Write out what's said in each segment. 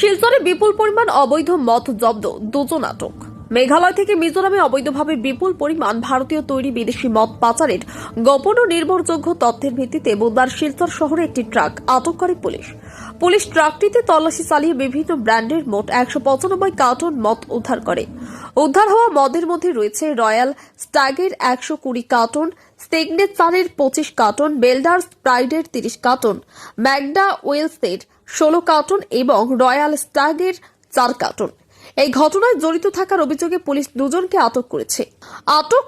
শিলচরে বিপুল পরিমাণ অবৈধ মদ জব্দ, দুজন আটক। মেঘালয় থেকে মিজোরামে অবৈধভাবে বিপুল পরিমাণ ভারতীয় তৈরি বিদেশি মদ পাচারের গোপন ও নির্ভরযোগ্য তথ্যের ভিত্তিতে বুধবার শিলচর শহরে একটি ট্রাক আটক করে পুলিশ। পুলিশ ট্রাকটিতে তল্লাশি চালিয়ে বিভিন্ন ব্র্যান্ডের মোট একশো পঁচানব্বই কার্টন মদ উদ্ধার করে। উদ্ধার হওয়া মদের মধ্যে রয়েছে রয়্যাল স্ট্যাগের একশো কুড়ি কার্টন, স্টেগনেট পানের পঁচিশ কার্টন বেল্ডার স্প্রাইডের তিরিশ কার্টন, ম্যাগডা ওয়েলসের ষোলো কার্টন এবং রয়্যাল স্ট্যাগের চার কার্টন। এই ঘটনায় জড়িত থাকার অভিযোগে পুলিশ দুজনকে আটক করেছে। আটক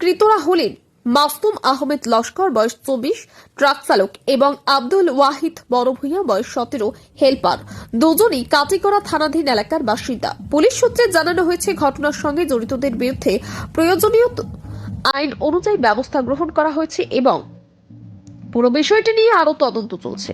কৃতরা হলেন মাসুম আহমেদ লস্কর বয়স চব্বিশ, ট্রাক চালক এবং আব্দুল ওয়াহিদ বড়ভূয়া বয়স সতেরো, হেলপার। দুজনই কাটিগড়া থানাধীন এলাকার বাসিন্দা। পুলিশ সূত্রে জানানো হয়েছে, ঘটনার সঙ্গে জড়িতদের বিরুদ্ধে প্রয়োজনীয় আইন অনুযায়ী ব্যবস্থা গ্রহণ করা হয়েছে এবং পুরো বিষয়টি নিয়ে আরও তদন্ত চলছে।